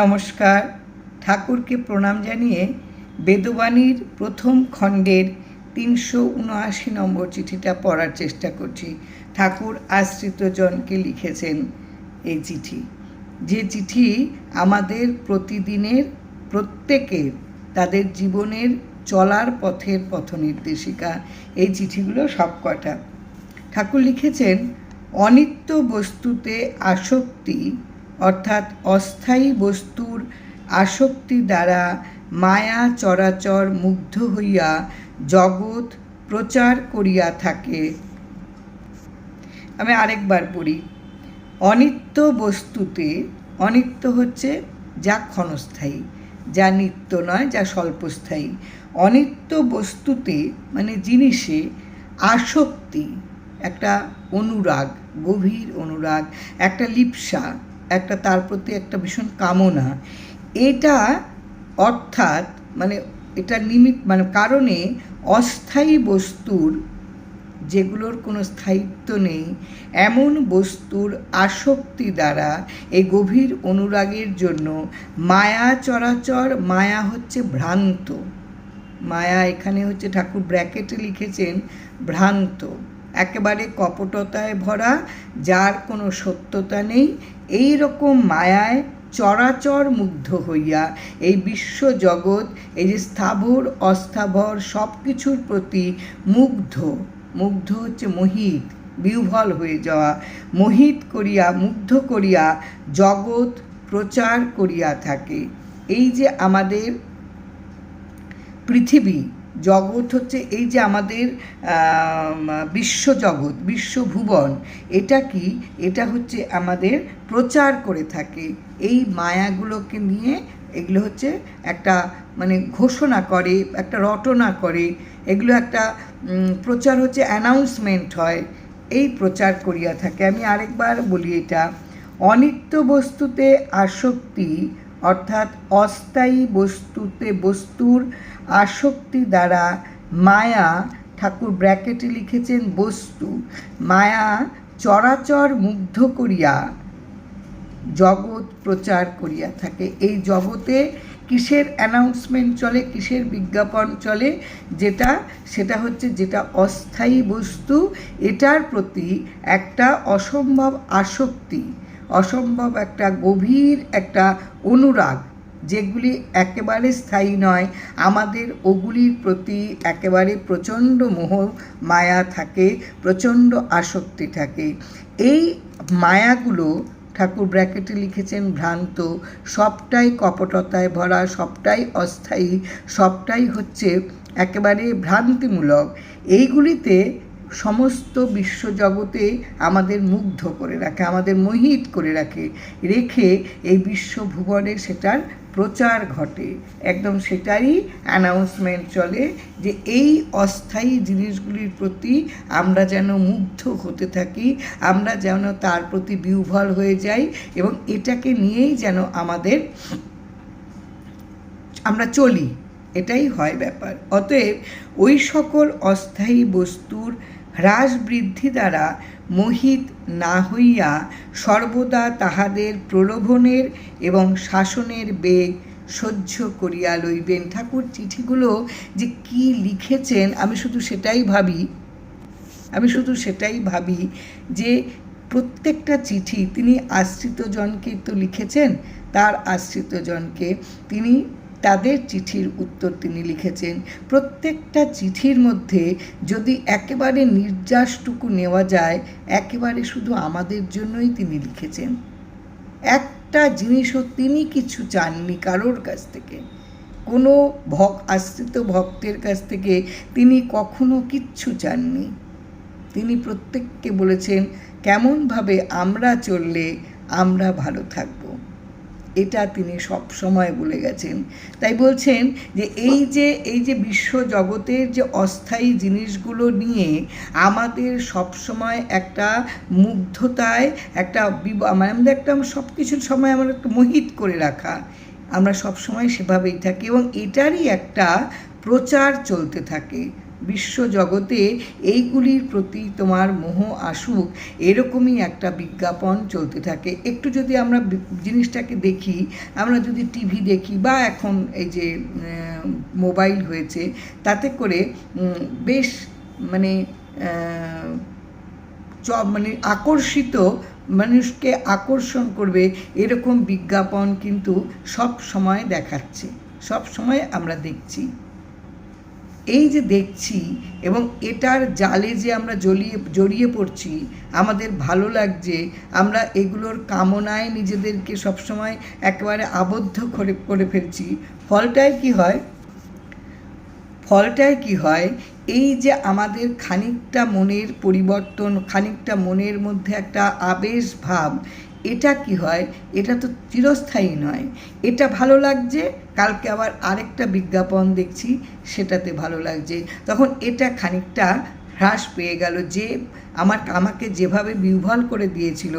নমস্কার। ঠাকুরকে প্রণাম জানিয়ে বেদবাণীর প্রথম খণ্ডের তিনশো উনআশি নম্বর চিঠিটা পড়ার চেষ্টা করছি। ঠাকুর আশ্রিতজনকে লিখেছেন এই চিঠি। যে চিঠি আমাদের প্রতিদিনের, প্রত্যেকের, তাদের জীবনের চলার পথের পথনির্দেশিকা এই চিঠিগুলো সবকটা। ঠাকুর লিখেছেন, অনিত্য বস্তুতে আসক্তি অর্থাৎ অস্থায়ী বস্তুর আসক্তি দ্বারা মায়া চরাচর মুগ্ধ হইয়া জগৎ প্রচার করিয়া থাকে। আমি আরেকবার পড়ি। অনিত্য বস্তুতে অনিত্য হচ্ছে যা ক্ষণস্থায়ী, যা নিত্য নয়, যা স্বল্পস্থায়ী। অনিত্য বস্তুতে মানে জিনিসে আসক্তি, একটা অনুরাগ, গভীর অনুরাগ, একটা লিপ্সা একটা তার প্রতি একটা ভীষণ কামনা। এটা অর্থাৎ মানে এটা নিমিত মানে কারণে অস্থায়ী বস্তুর যেগুলোর কোনো স্থায়িত্ব নেই, এমন বস্তুর আসক্তি দ্বারা এই গভীর অনুরাগের জন্য মায়া চরাচর, মায়া হচ্ছে ভ্রান্ত। মায়া এখানে হচ্ছে ঠাকুর ব্র্যাকেটে লিখেছেন ভ্রান্ত। একেবারে কপটতায় ভরা, যার কোনো সত্যতা নেই এই রকম মায়ায় চরাচর মুগ্ধ হইয়া এই বিশ্ব জগৎ এই যে স্থাবর, অস্থাবর সব কিছুর প্রতি মুগ্ধ মুগ্ধ হচ্ছে মোহিত, বিহ্বল হয়ে যাওয়া, মোহিত করিয়া, মুগ্ধ করিয়া জগৎ প্রচার করিয়া থাকে। এই যে আমাদের পৃথিবী জগৎ হচ্ছে এই যে আমাদের বিশ্বজগৎ, বিশ্বভুবন, এটা কি? এটা হচ্ছে আমাদের প্রচার করে থাকে। এই মায়াগুলোকে নিয়ে এগুলো হচ্ছে একটা মানে ঘোষণা করে, একটা রটনা করে। এগুলো একটা প্রচার হচ্ছে অ্যানাউন্সমেন্ট হয়। এই প্রচার করিয়া থাকে। আমি আরেকবার বলি এটা। অনিত্য বস্তুতে আসক্তি অর্থাৎ অস্থায়ী বস্তুতে বস্তুর আসক্তি দ্বারা মায়া, ঠাকুর ব্র্যাকেটে লিখেছেন বস্তু, মায়া চরাচর মুগ্ধ করিয়া জগৎ প্রচার করিয়া থাকে। এই জগতে কিসের অ্যানাউন্সমেন্ট চলে, কিসের বিজ্ঞাপন চলে, যেটা, সেটা হচ্ছে যেটা অস্থায়ী বস্তু, এটার প্রতি একটা অসম্ভব আসক্তি। অসম্ভব একটা গভীর একটা অনুরাগ, যেগুলি একেবারে স্থায়ী নয়। আমাদের ওগুলির প্রতি একেবারে প্রচণ্ড মোহ, মায়া থাকে, প্রচণ্ড আসক্তি থাকে। এই মায়াগুলো, ঠাকুর ব্র্যাকেটে লিখেছেন, ভ্রান্ত, সবটাই কপটতায় ভরা, সবটাই অস্থায়ী, সবটাই হচ্ছে একেবারে ভ্রান্তিমূলক। এইগুলিতে সমস্ত বিশ্বজগতে আমাদের মুগ্ধ করে রাখে, আমাদের মোহিত করে রাখে, রেখে এই বিশ্বভুবনে সেটার প্রচার ঘটে। একদম সেটারই অ্যানাউন্সমেন্ট চলে যে এই অস্থায়ী জিনিসগুলির প্রতি আমরা যেন মুগ্ধ হতে থাকি, আমরা যেন তার প্রতি বিহ্বল হয়ে যাই এবং এটাকে নিয়েই যেন আমাদের আমরা চলি। এটাই হয় ব্যাপার। অতএব ওই সকল অস্থায়ী বস্তুর হ্রাস বৃদ্ধি দ্বারা মোহিত না হইয়া সর্বদা তাহাদের প্রলোভনের এবং শাসনের বেগ সহ্য করিয়া লইবেন। ঠাকুর, চিঠিগুলো যে কি লিখেছেন, আমি শুধু সেটাই ভাবি। আমি শুধু সেটাই ভাবি যে প্রত্যেকটা চিঠি তিনি আশ্রিতজনকে তো লিখেছেন, তার আশ্রিতজনকে তিনি তাদের চিঠির উত্তর তিনি লিখেছেন। প্রত্যেকটা চিঠির মধ্যে যদি একেবারে নির্যাসটুকু নেওয়া যায়, একেবারে শুধু আমাদের জন্যই তিনি লিখেছেন। একটা জিনিসও তিনি কিছু চাননি কারোর কাছ থেকে। কোনো ভক, আশ্রিত ভক্তের কাছ থেকে তিনি কখনো কিচ্ছু চাননি। তিনি প্রত্যেককে বলেছেন, কেমনভাবে আমরা চললে আমরা ভালো থাকব? এটা তিনি সব সময় বলে গেছেন। তাই বলছেন যে এই যে এই যে বিশ্ব জগতের যে অস্থায়ী জিনিসগুলো নিয়ে আমাদের সব সময় একটা মুগ্ধতায়, একটা মানে আমাদের একটা সব কিছুর সময় আমার একটা মোহিত করে রাখা, আমরা সব সময় সেভাবেই থাকি এবং এটারই একটা প্রচার চলতে থাকে। বিশ্ব জগতে এইগুলির প্রতি তোমার মোহ আসুক, এরকমই একটা বিজ্ঞাপন চলতে থাকে। একটু যদি আমরা জিনিসটাকে দেখি, আমরা যদি টিভি দেখি বা এখন এই যে মোবাইল হয়েছে, তাতে করে বেশ মানে চ মানে আকর্ষিত মানুষকে আকর্ষণ করবে, এরকম বিজ্ঞাপন কিন্তু সব সময় দেখাচ্ছে, সব সময় আমরা দেখছি। এই যে দেখছি এবং এটার জালে যে আমরা জড়িয়ে জড়িয়ে পড়ছি, আমাদের ভালো লাগছে, আমরা এগুলোর কামনায় নিজেদেরকে সবসময় একেবারে আবদ্ধ করে করে ফেলছি। ফলটায় কি হয়? ফলটায় কি হয়? এই যে আমাদের খানিকটা মনের পরিবর্তন, খানিকটা মনের মধ্যে একটা আবেশ ভাব এটা কি হয়? এটা তো চিরস্থায়ী নয়। এটা ভালো লাগছে, কালকে আবার আরেকটা বিজ্ঞাপন দেখছি, সেটাতে ভালো লাগছে। তখন এটা খানিকটা হ্রাস পেয়ে গেল যে আমার, আমাকে যেভাবে বিহ্বল করে দিয়েছিল,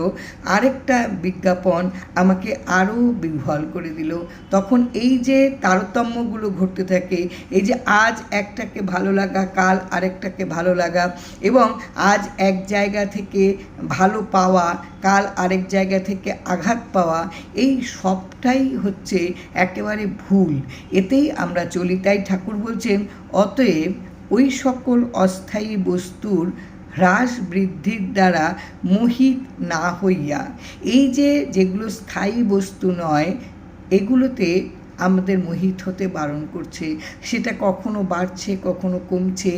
আরেকটা বিজ্ঞাপন আমাকে আরও বিহ্বল করে দিল। তখন এই যে তারতম্যগুলো ঘটতে থাকে, এই যে আজ একটাকে ভালো লাগা, কাল আরেকটাকে ভালো লাগা এবং আজ এক জায়গা থেকে ভালো পাওয়া, কাল আরেক জায়গা থেকে আঘাত পাওয়া, এই সবটাই হচ্ছে একেবারে ভুল। এতেই আমরা চলি। তাই ঠাকুর বলছেন, অতএব ওই সকল অস্থায়ী বস্তুর হ্রাস বৃদ্ধির দ্বারা মোহিত না হইয়া। এই যে যেগুলো স্থায়ী বস্তু নয়, এগুলোতে আমাদের মোহিত হতে বারণ করছে। সেটা কখনো বাড়ছে, কখনো কমছে।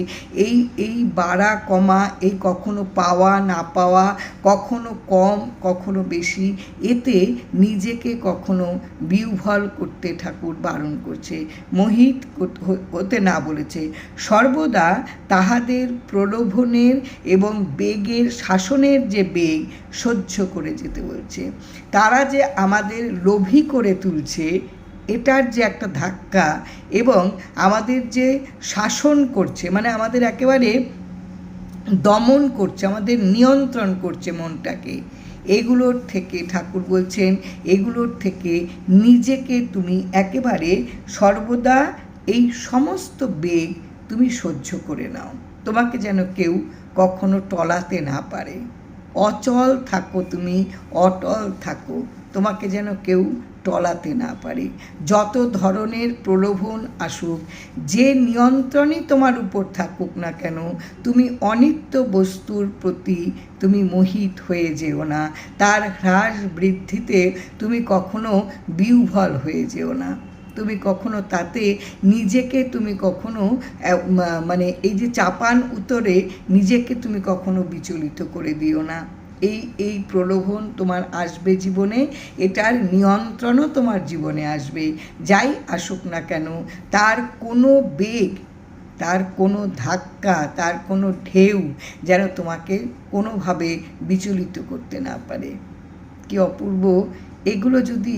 এই এই বাড়া, কমা, এই কখনো পাওয়া, না পাওয়া, কখনো কম, কখনো বেশি, এতে নিজেকে কখনো বিহ্বল করতে ঠাকুর বারণ করছে। মোহিত হতে না বলেছে। সর্বদা তাহাদের প্রলোভনের এবং বেগের শাসনের যে বেগ সহ্য করে যেতে বলছে। তারা যে আমাদের লোভী করে তুলছে এটার যে একটা ধাক্কা এবং আমাদের যে শাসন করছে মানে আমাদের একেবারে দমন করছে, আমাদের নিয়ন্ত্রণ করছে মনটাকে, এগুলোর থেকে ঠাকুর বলছেন, এগুলোর থেকে নিজেকে তুমি একেবারে সর্বদা এই সমস্ত বেগ তুমি সহ্য করে নাও। তোমাকে যেন কেউ কখনো টলাতে না পারে। অচল থাকো তুমি, অটল থাকো। তোমাকে যেন কেউ টলাতে না পারে। যত ধরনের প্রলোভন আসুক, যে নিয়ন্ত্রণই তোমার উপর থাকুক না কেন, তুমি অনিত্য বস্তুর প্রতি তুমি মোহিত হয়ে যেও না। তার হ্রাস বৃদ্ধিতে তুমি কখনো বিহ্বল হয়ে যেও না। তুমি কখনো তাতে নিজেকে তুমি কখনো মানে এই যে চাপান উতরে নিজেকে তুমি কখনো বিচলিত করে দিও না। এই এই প্রলোভন তোমার আসবে জীবনে, এটার নিয়ন্ত্রণও তোমার জীবনে আসবে। যাই আসুক না কেন, তার কোনো বেগ, তার কোনো ধাক্কা, তার কোনো ঢেউ যেন তোমাকে কোনোভাবে বিচলিত করতে না পারে। কি অপূর্ব, এগুলো যদি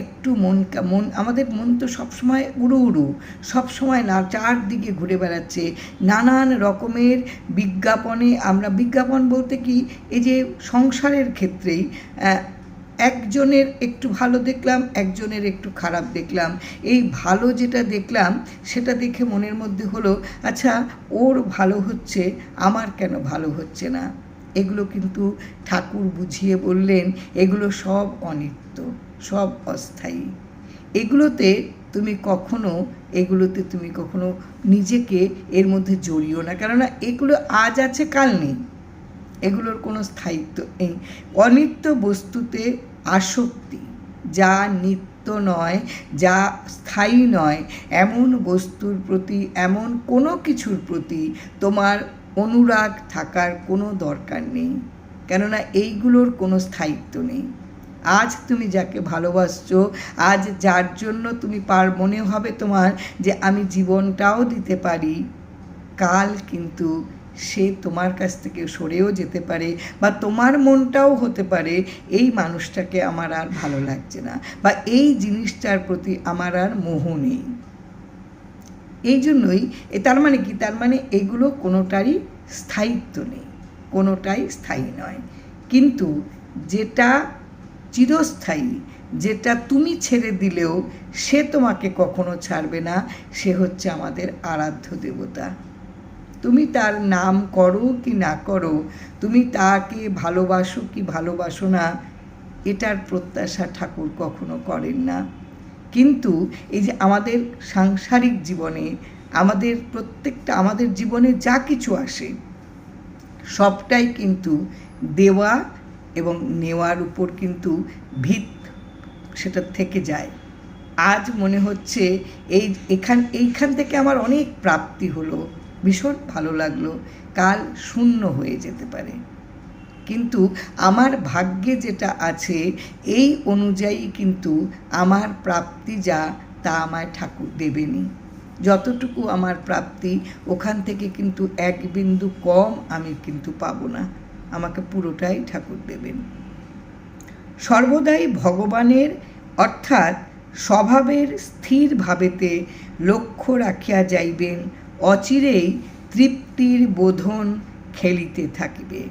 একটু মন মন, আমাদের মন তো সবসময় উড়ু উড়ু, সবসময় না, চারদিকে ঘুরে বেড়াচ্ছে। নানান রকমের বিজ্ঞাপনে, আমরা বিজ্ঞাপন বলতে কি, এই যে সংসারের ক্ষেত্রেই একজনের একটু ভালো দেখলাম, একজনের একটু খারাপ দেখলাম। এই ভালো যেটা দেখলাম, সেটা দেখে মনের মধ্যে হলো আচ্ছা ওর ভালো হচ্ছে, আমার কেন ভালো হচ্ছে না? এগুলো কিন্তু ঠাকুর বুঝিয়ে বললেন, এগুলো সব অনিত্য। সব অস্থায়ী। এগুলোতে তুমি কখনো, এগুলোতে তুমি কখনো নিজেকে এর মধ্যে জড়িও না। কেননা এগুলো আজ আছে, কাল নেই। এগুলোর কোনো স্থায়িত্ব নেই। অনিত্য বস্তুতে আসক্তি, যা নিত্য নয়, যা স্থায়ী নয়, এমন বস্তুর প্রতি, এমন কোনো কিছুর প্রতি তোমার অনুরাগ থাকার কোনো দরকার নেই। কেননা এইগুলোর কোনো স্থায়িত্ব নেই। আজ তুমি যাকে ভালোবাসছো, আজ যার জন্য তুমি পার, মনে হবে তোমার যে আমি জীবনটাও দিতে পারি। কাল কিন্তু সে তোমার কাছ থেকে সরেও যেতে পারে বা তোমার মনটাও হতে পারে, এই মানুষটাকে আমার আর ভালো লাগছে না বা এই জিনিসটার প্রতি আমার আর মোহ নেই। এই জন্যই তার মানে কি? তার মানে এগুলো কোনোটারই স্থায়িত্ব নেই, কোনোটাই স্থায়ী নয়। কিন্তু যেটা চিরস্থায়ী, যেটা তুমি ছেড়ে দিলেও সে তোমাকে কখনো ছাড়বে না। সে হচ্ছে আমাদের আরাধ্য দেবতা। তুমি তার নাম করো কি না করো, তুমি তাকে ভালোবাসো কি ভালোবাসো না, এটার প্রত্যাশা ঠাকুর কখনো করেন না। কিন্তু এই যে আমাদের সাংসারিক জীবনে, আমাদের প্রত্যেকটা, আমাদের জীবনে যা কিছু আসে, সবটাই কিন্তু দেওয়া এবং নেওয়ার উপর কিন্তু ভিত সেটা থেকে যায়। আজ মনে হচ্ছে এই এখান, এইখান থেকে আমার অনেক প্রাপ্তি হলো, ভীষণ ভালো লাগল, কাল শূন্য হয়ে যেতে পারে। কিন্তু আমার ভাগ্যে যেটা আছে, এই অনুযায়ী কিন্তু আমার প্রাপ্তি যা, তা আমায় ঠাকুর দেবেনি। যতটুকু আমার প্রাপ্তি, ওখান থেকে কিন্তু এক বিন্দু কম আমি কিন্তু পাবো না। আমাকে পুরোটাই ঠাকুর দেবেন। সর্বদাই ভগবানের, অর্থাৎ স্বভাবের স্থির ভাবেতে লক্ষ্য রাখিয়া যাইবেন, অচিরেই তৃপ্তির বোধন খেলিতে থাকিবে।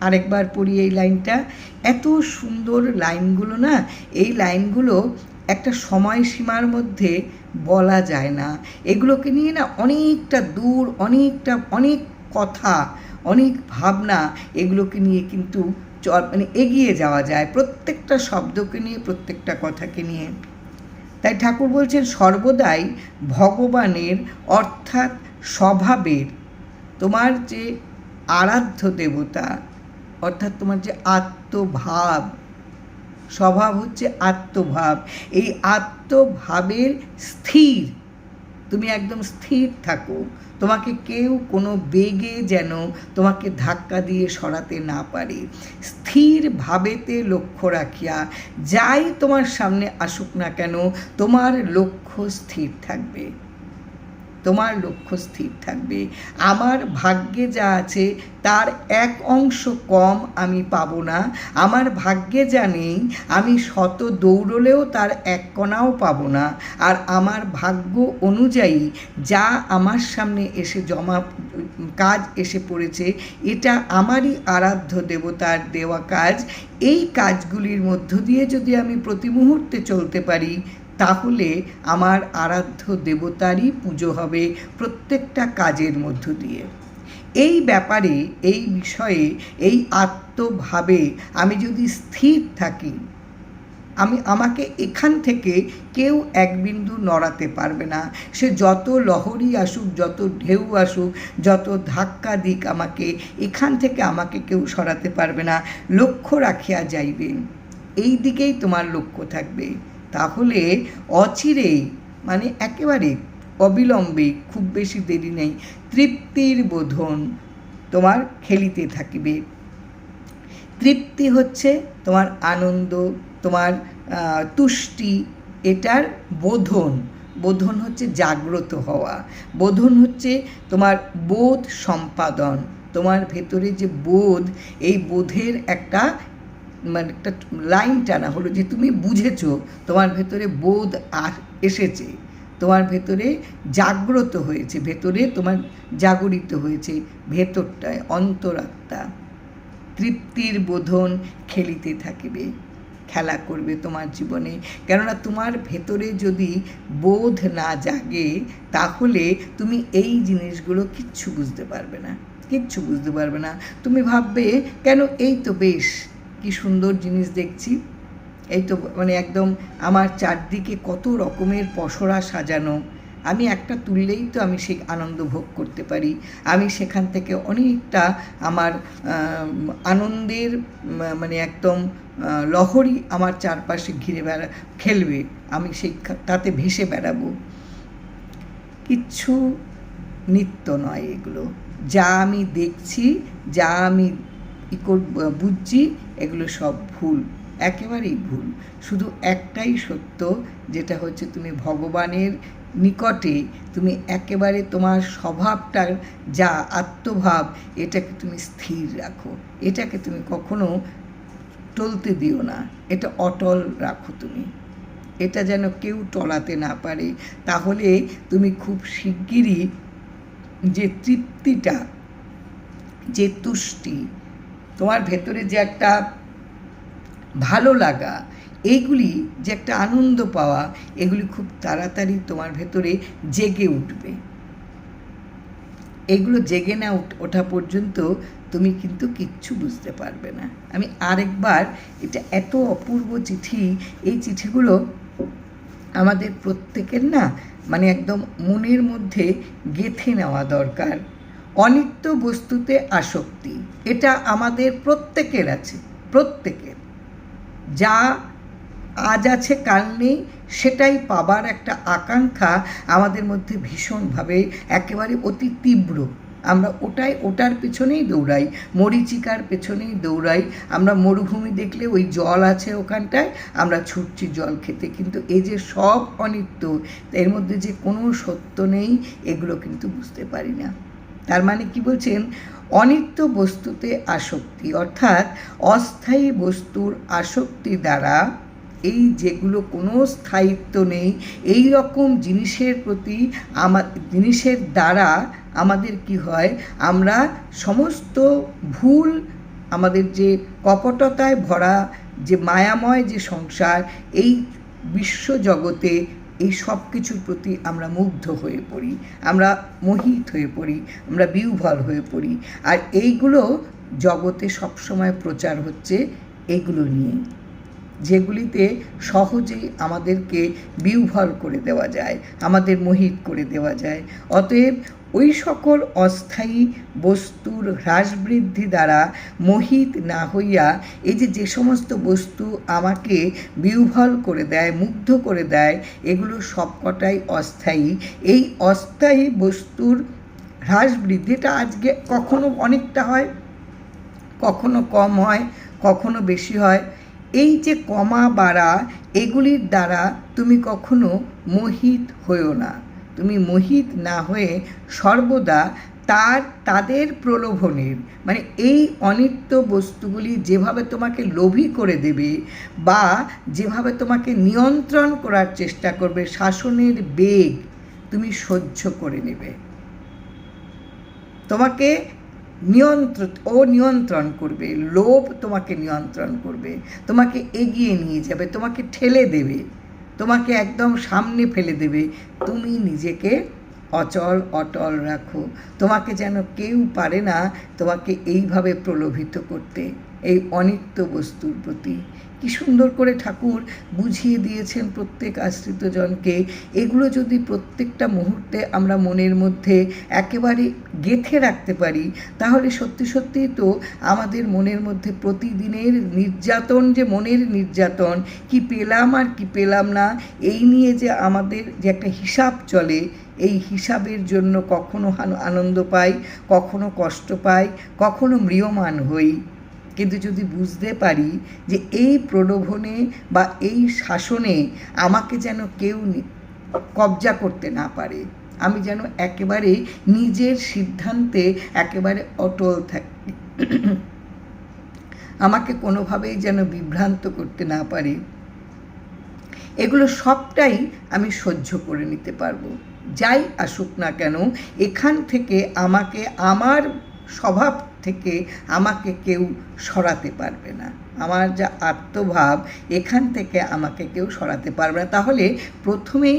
আরেকবার পড়ি এই লাইনটা। এত সুন্দর লাইনগুলো না, এই লাইনগুলো একটা সময়সীমার মধ্যে বলা যায় না। এগুলোকে নিয়ে না অনেকটা দূর, অনেকটা, অনেক কথা অনেক ভাবনা এগুলোকে নিয়ে কিন্তু চল মানে এগিয়ে যাওয়া যায় প্রত্যেকটা শব্দকে নিয়ে, প্রত্যেকটা কথাকে নিয়ে। তাই ঠাকুর বলছেন সর্বদাই ভগবানের, অর্থাৎ স্বভাবের তোমার যে আরাধ্য দেবতা, অর্থাৎ তোমার যে আত্মভাব, স্বভাব হচ্ছে আত্মভাব। এই আত্মভাবের স্থির তুমি একদম স্থির থাকো। তোমাকে কেউ কোনো বেগে যেন তোমাকে ধাক্কা দিয়ে সরাতে না পারে। স্থির ভাবেতে লক্ষ্য রাখিয়া যাই তোমার সামনে আসুক না কেন, তোমার লক্ষ্য স্থির থাকবে। তোমার লক্ষ্য স্থির থাকবে। আমার ভাগ্যে যা আছে, তার এক অংশ কম আমি পাবো না। আমার ভাগ্যে যা নেই, আমি শত দৌড়লেও তার এক কণাও পাবো না। আর আমার ভাগ্য অনুযায়ী যা আমার সামনে এসে জমা, কাজ এসে পড়েছে, এটা আমারই আরাধ্য দেবতার দেওয়া কাজ। এই কাজগুলির মধ্য দিয়ে যদি আমি প্রতি মুহূর্তে চলতে পারি তাহলে আমার আরাধ্য দেবতারই পুজো হবে প্রত্যেকটা কাজের মধ্য দিয়ে। এই ব্যাপারে, এই বিষয়ে, এই আত্মভাবে আমি যদি স্থির থাকি, আমি, আমাকে এখান থেকে কেউ এক বিন্দু নড়াতে পারবে না। সে যত লহরী আসুক, যত ঢেউ আসুক, যত ধাক্কা দিক আমাকে, এখান থেকে আমাকে কেউ সরাতে পারবে না। লক্ষ্য রাখিয়া যাইবেন এই দিকেই তোমার লক্ষ্য থাকবে। তাহলে অচিরেই মানে একেবারে অবিলম্বে খুব বেশি দেরি নেই, তৃপ্তির বোধন তোমার খেলিতে থাকিবে। তৃপ্তি হচ্ছে তোমার আনন্দ, তোমার তুষ্টি, এটার বোধন। বোধন হচ্ছে জাগ্রত হওয়া। বোধন হচ্ছে তোমার বোধ সম্পাদন। তোমার ভেতরে যে বোধ, এই বোধের একটা মানে একটা লাইন টানা হলো যে তুমি বুঝেছ, তোমার ভেতরে বোধ আর এসেছে, তোমার ভেতরে জাগ্রত হয়েছে, ভেতরে তোমার জাগরিত হয়েছে ভেতরটায় অন্তরাত্মা। তৃপ্তির বোধন খেলিতে থাকিবে, খেলা করবে তোমার জীবনে। কেননা তোমার ভেতরে যদি বোধ না জাগে, তাহলে তুমি এই জিনিসগুলো কিচ্ছু বুঝতে পারবে না, কিচ্ছু বুঝতে পারবে না। তুমি ভাববে, কেন এই তো বেশ? কি সুন্দর জিনিস দেখছি। এই তো মানে একদম আমার চারদিকে কত রকমের পসরা সাজানো। আমি একটা তুললেই তো আমি সেই আনন্দ ভোগ করতে পারি। আমি সেখান থেকে অনেকটা আমার আনন্দের মানে একদম লহরি আমার চারপাশে ঘিরে বেড়া, খেলবে। আমি সেই তাতে ভেসে বেড়াবো। কিচ্ছু নিত্য নয় এগুলো। যা আমি দেখছি, যা আমি বুঝছি এগুলো সব ভুল, একেবারেই ভুল। শুধু একটাই সত্য, যেটা হচ্ছে তুমি ভগবানের নিকটে তুমি একেবারে তোমার স্বভাবটার যা আত্মভাব, এটাকে তুমি স্থির রাখো। এটাকে তুমি কখনো টলতে দিও না। এটা অটল রাখো তুমি। এটা যেন কেউ টলাতে না পারে। তাহলে তুমি খুব শিগগিরই যে তৃপ্তিটা, যে তুষ্টি তোমার ভেতরে যে একটা ভালো লাগা এইগুলি যে একটা আনন্দ পাওয়া, এগুলি খুব তাড়াতাড়ি তোমার ভেতরে জেগে উঠবে। এগুলো জেগে না ওঠা পর্যন্ত তুমি কিন্তু কিচ্ছু বুঝতে পারবে না। আমি আরেকবার এটা এত অপূর্ব চিঠি, এই চিঠিগুলো আমাদের প্রত্যেকের না মানে একদম মনের মধ্যে গেঁথে নেওয়া দরকার। অনিত্য বস্তুতে আসক্তি। এটা আমাদের প্রত্যেকের আছে, প্রত্যেকের। যা আজ আছে, কাল নেই, সেটাই পাবার একটা আকাঙ্ক্ষা আমাদের মধ্যে ভীষণভাবে একেবারে অতি তীব্র। আমরা ওটাই, ওটার পেছনেই দৌড়াই, মরিচিকার পেছনেই দৌড়াই। আমরা মরুভূমি দেখলে ওই জল আছে ওখানটায়, আমরা ছুটছি জল খেতে। কিন্তু এই যে সব অনিত্য, এর মধ্যে যে কোনো সত্য নেই, এগুলো কিন্তু বুঝতে পারি না। তার মানে কি বলছেন? অনিত্য বস্তুতে আসক্তি, অর্থাৎ অস্থায়ী বস্তুর আসক্তি দ্বারা এই যেগুলো কোনো স্থায়িত্ব নেই, এই রকম জিনিসের প্রতি আমার জিনিসের দ্বারা আমাদের কি হয়? আমরা সমস্ত ভুল, আমাদের যে কপটতায় ভরা, যে মায়াময় যে সংসার, এই বিশ্ব জগতে এই সব কিছুর প্রতি আমরা মুগ্ধ হয়ে পড়ি, আমরা মোহিত হয়ে পড়ি, আমরা বিউভল হয়ে পড়ি। আর এইগুলো জগতে সবসময় প্রচার হচ্ছে এগুলো নিয়ে, যেগুলিতে সহজেই আমাদেরকে বিউভল করে দেওয়া যায়, আমাদের মোহিত করে দেওয়া যায়। অতএব ওই সকল অস্থায়ী বস্তুর হ্রাস বৃদ্ধি দ্বারা মোহিত না হইয়া এই যে যে সমস্ত বস্তু আমাকে বিউভল করে দেয়, মুগ্ধ করে দেয়, এগুলো সবকটাই অস্থায়ী। এই অস্থায়ী বস্তুর হ্রাস বৃদ্ধিটা আজকে কখনো অনেকটা হয়, কখনো কম হয়, কখনো বেশি হয়। এই যে কমা বাড়া, এগুলির দ্বারা তুমি কখনো মোহিত হয়েও না। তুমি মোহিত না হয়ে সর্বদা তার, তাদের প্রলোভনের মানে এই অনিত্য বস্তুগুলি যেভাবে তোমাকে লোভী করে দেবে বা যেভাবে তোমাকে নিয়ন্ত্রণ করার চেষ্টা করবে, শাসনের বেগ তুমি সহ্য করে নেবে। তোমাকে নিয়ন্ত্রণ, ও নিয়ন্ত্রণ করবে, লোভ তোমাকে নিয়ন্ত্রণ করবে, তোমাকে এগিয়ে নিয়ে যাবে, তোমাকে ঠেলে দেবে। তোমাকে একদম সামনে ফেলে দেবে। তুমি নিজেকে অচল, অটল রাখো। তোমাকে যেন কেউ পারে না তোমাকে এইভাবে প্রলোভিত করতে। এই অনিত্য বস্তুর প্রতি। কি সুন্দর করে ঠাকুর বুঝিয়ে দিয়েছেন প্রত্যেক আশ্রিত জনকে এগুলো যদি প্রত্যেকটা মুহূর্তে আমরা মনের মধ্যে একেবারে গেথে রাখতে পারি, তাহলে সত্যি সত্যি তো আমাদের মনের মধ্যে প্রতিদিনের নির্যাতন যে মনের নির্যাতন, কি পেলাম আর কি পেলাম না, এই নিয়ে যে আমাদের যে একটা হিসাব চলে, এই হিসাবের জন্য কখনো আনন্দ পাই, কখনো কষ্ট পাই, কখনো ম্রিয়মান হই। কিন্তু যদি বুঝতে পারি যে এই প্রলোভনে বা এই শাসনে আমাকে যেন কেউ কবজা করতে না পারে, আমি যেন একেবারে নিজের সিদ্ধান্তে একেবারে অটল থাকি, আমাকে কোনোভাবেই যেন বিভ্রান্ত করতে না পারে, এগুলো সবটাই আমি সহ্য করে নিতে পারব। যাই আসুক না কেন, এখান থেকে আমাকে আমার স্বভাব থেকে আমাকে কেউ সরাতে পারবে না। আমার যা আত্মভাব, এখান থেকে আমাকে কেউ সরাতে পারবে না। তাহলে প্রথমেই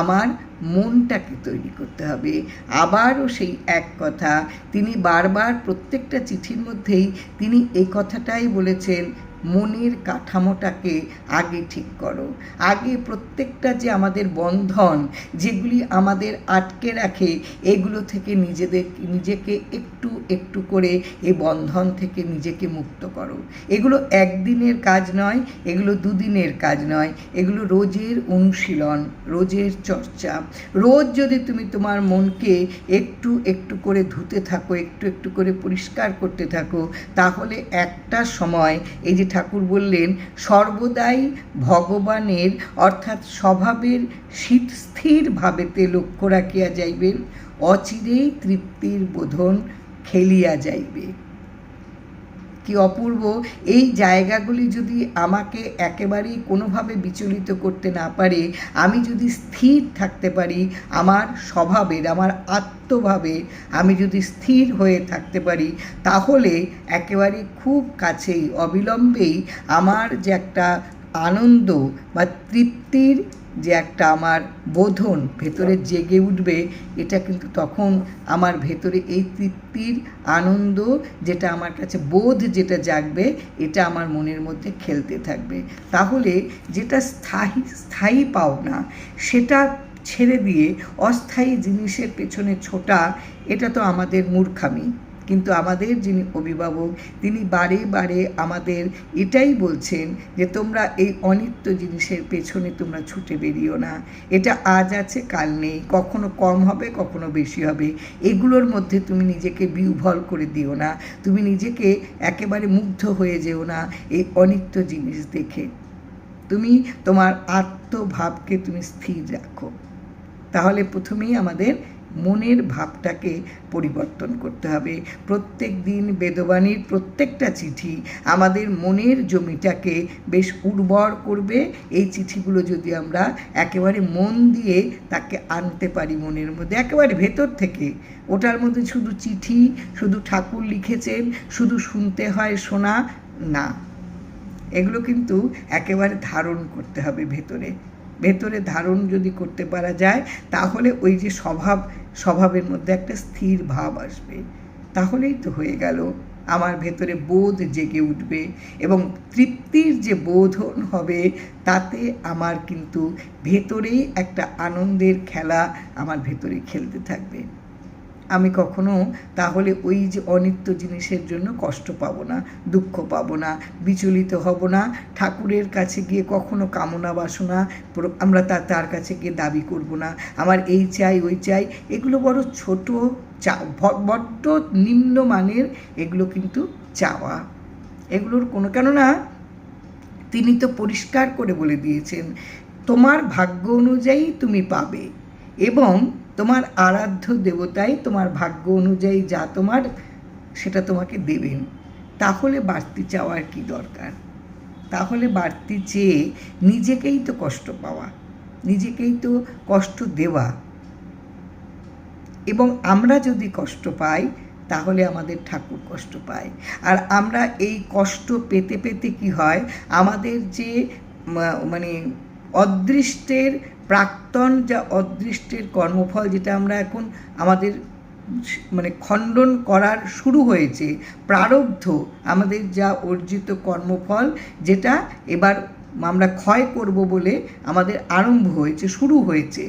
আমার মনটাকে তৈরি করতে হবে। আবারও সেই এক কথা, তিনি বারবার প্রত্যেকটা চিঠির মধ্যেই তিনি এই কথাটাই বলেছেন মনের কাঠামোটাকে আগে ঠিক করো। আগে প্রত্যেকটা যে আমাদের বন্ধন, যেগুলি আমাদের আটকে রাখে, এগুলো থেকে নিজেদের, নিজেকে একটু একটু করে এই বন্ধন থেকে নিজেকে মুক্ত করো। এগুলো একদিনের কাজ নয়, এগুলো দুদিনের কাজ নয়। এগুলো রোজের অনুশীলন, রোজের চর্চা। রোজ যদি তুমি তোমার মনকে একটু একটু করে ধুতে থাকো, একটু একটু করে পরিষ্কার করতে থাকো, তাহলে একটা সময় এই যে ঠাকুর বললেন, সর্বদাই ভগবানের, অর্থাৎ স্বভাবের শীতস্থির ভাবেতে লক্ষ্য রাখিয়া যাইবেন, অচিরেই তৃপ্তির বোধন খেলিয়া যাইবে। কি অপূর্ব? এই জায়গাগুলি যদি আমাকে একেবারেই কোনোভাবে বিচলিত করতে না পারে, আমি যদি স্থির থাকতে পারি, আমার স্বভাবের, আমার আত্মভাবে আমি যদি স্থির হয়ে থাকতে পারি, তাহলে একেবারে খুব কাছেই, অবিলম্বেই আমার যে একটা আনন্দ বা তৃপ্তির যে একটা আমার বোধন ভেতরে জেগে উঠবে, এটা কিন্তু তখন আমার ভেতরে এই তৃপ্তির আনন্দ যেটা আমার কাছে বোধ যেটা জাগবে, এটা আমার মনের মধ্যে খেলতে থাকবে। তাহলে যেটা স্থায়ী স্থায়ী পাওনা, সেটা ছেড়ে দিয়ে অস্থায়ী জিনিসের পেছনে ছোটা, এটা তো আমাদের মূর্খামি। কিন্তু আমাদের যিনি অভিভাবক, তিনি বারে বারে আমাদের এটাই বলছেন যে তোমরা এই অনিত্য জিনিসের পেছনে তোমরা ছুটে বেরিও না। এটা আজ আছে, কাল নেই। কখনো কম হবে, কখনো বেশি হবে। এগুলোর মধ্যে তুমি নিজেকে বিহ্বল করে দিও না। তুমি নিজেকে একেবারে মুগ্ধ হয়ে যেও না এই অনিত্য জিনিস দেখে। তুমি তোমার আত্মভাবকে তুমি স্থির রাখো। তাহলে প্রথমেই আমাদের মনের ভাবটাকে পরিবর্তন করতে হবে। প্রত্যেক দিন বেদবাণীর প্রত্যেকটা চিঠি আমাদের মনের জমিটাকে বেশ উর্বর করবে। এই চিঠিগুলো যদি আমরা একেবারে মন দিয়ে তাকে আনতে পারি মনের মধ্যে, একেবারে ভেতর থেকে, ওটার মধ্যে শুধু চিঠি, শুধু ঠাকুর লিখেছেন, শুধু শুনতে হয় শোনা, না। এগুলো কিন্তু একেবারে ধারণ করতে হবে ভেতরে। ভেতরে ধারণ যদি করতে পারা যায়, তাহলে ওই যে স্বভাব, স্বভাবের মধ্যে একটা স্থির ভাব আসবে। তাহলেই তো হয়ে গেল। আমার ভেতরে বোধ জেগে উঠবে এবং তৃপ্তির যে বোধন হবে, তাতে আমার কিন্তু ভেতরেই একটা আনন্দের খেলা আমার ভেতরে খেলতে থাকবে। আমি কখনো তাহলে ওই যে অনিত্য জিনিসের জন্য কষ্ট পাবো না, দুঃখ পাবো না, বিচলিত হব না, ঠাকুরের কাছে গিয়ে কখনো কামনা বাসনা আমরা তা তার কাছে গিয়ে দাবি করব না। আমার এই চাই, ওই চাই, এগুলো বড় ছোট চা বড্ড নিম্নমানের এগুলো কিন্তু চাওয়া। এগুলোর কোনো, কেননা তিনি তো পরিষ্কার করে বলে দিয়েছেন, তোমার ভাগ্য অনুযায়ী তুমি পাবে এবং তোমার আরাধ্য দেবতাই তোমার ভাগ্য অনুযায়ী যা তোমার, সেটা তোমাকে দেবেন। তাহলে বাড়তি চাওয়ার কি দরকার? তাহলে বাড়তি চেয়ে নিজেকেই তো কষ্ট পাওয়া, নিজেকেই তো কষ্ট দেওয়া। এবং আমরা যদি কষ্ট পাই, তাহলে আমাদের ঠাকুর কষ্ট পায়। আর আমরা এই কষ্ট পেতে পেতে কি হয়? আমাদের যে মানে অদৃষ্টের প্রাক্তন যা অদৃষ্টের কর্মফল যেটা আমরা এখন আমাদের মানে খণ্ডন করার শুরু হয়েছে, প্রারব্ধ আমাদের যা অর্জিত কর্মফল যেটা এবার আমরা ক্ষয় করব বলে আমাদের আরম্ভ হয়েছে, শুরু হয়েছে।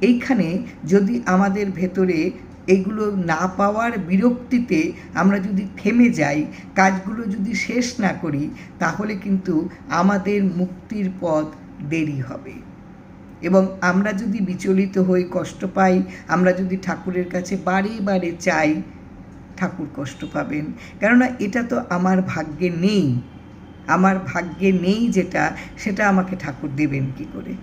এইখানে যদি আমাদের ভেতরে এগুলো না পাওয়ার বিরক্তিতে আমরা যদি থেমে যাই, কাজগুলো যদি শেষ না করি, তাহলে কিন্তু আমাদের মুক্তির পথ দেরি হবে। এবং আমরা যদি বিচলিত হই, কষ্ট পাই, আমরা যদি ঠাকুরের কাছে বারে বারে চাই, ঠাকুর কষ্ট পাবেন। কেননা এটা তো আমার ভাগ্যে নেই। আমার ভাগ্যে নেই যেটা, সেটা আমাকে ঠাকুর দেবেন কি করে?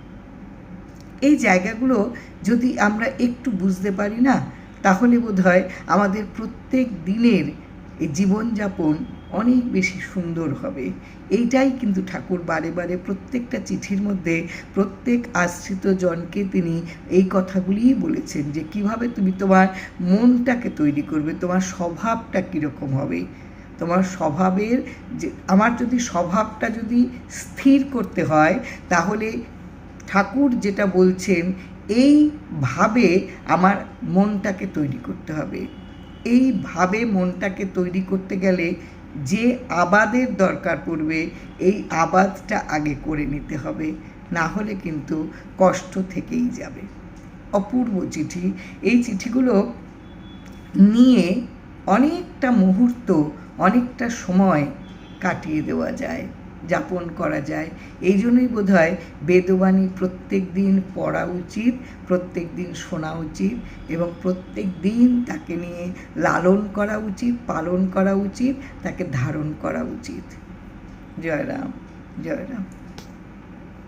এই জায়গাগুলো যদি আমরা একটু বুঝতে পারি না, তাহলে বোধ হয় আমাদের প্রত্যেক দিনের জীবনযাপন অনেক বেশি সুন্দর হবে। এইটাই কিন্তু ঠাকুর বারে বারে প্রত্যেকটা চিঠির মধ্যে প্রত্যেক আশ্রিত জনকে তিনি এই কথাগুলিই বলেছেন যে, কীভাবে তুমি তোমার মনটাকে তৈরি করবে? তোমার স্বভাবটা কীরকম হবে? তোমার স্বভাবের যে, আমার যদি স্বভাবটা যদি স্থির করতে হয়, তাহলে ঠাকুর যেটা বলছেন এইভাবে আমার মনটাকে তৈরি করতে হবে। এইভাবে মনটাকে তৈরি করতে গেলে যে আবাদের দরকার পড়বে, এই আবাদটা আগে করে নিতে হবে, না হলে কিন্তু কষ্ট থেকেই যাবে। অপূর্ব চিঠি। এই চিঠিগুলো নিয়ে অনেকটা মুহূর্ত, অনেকটা সময় কাটিয়ে দেওয়া যায়। যাপন করা যায়। এই জন্যই বোধ হয় বেদবাণী প্রত্যেক দিন পড়া উচিত, প্রত্যেক দিন শোনা উচিত এবং প্রত্যেক দিন তাকে নিয়ে লালন করা উচিত, পালন করা উচিত, তাকে ধারণ করা উচিত। জয়রাম জয়রাম। জয় রাম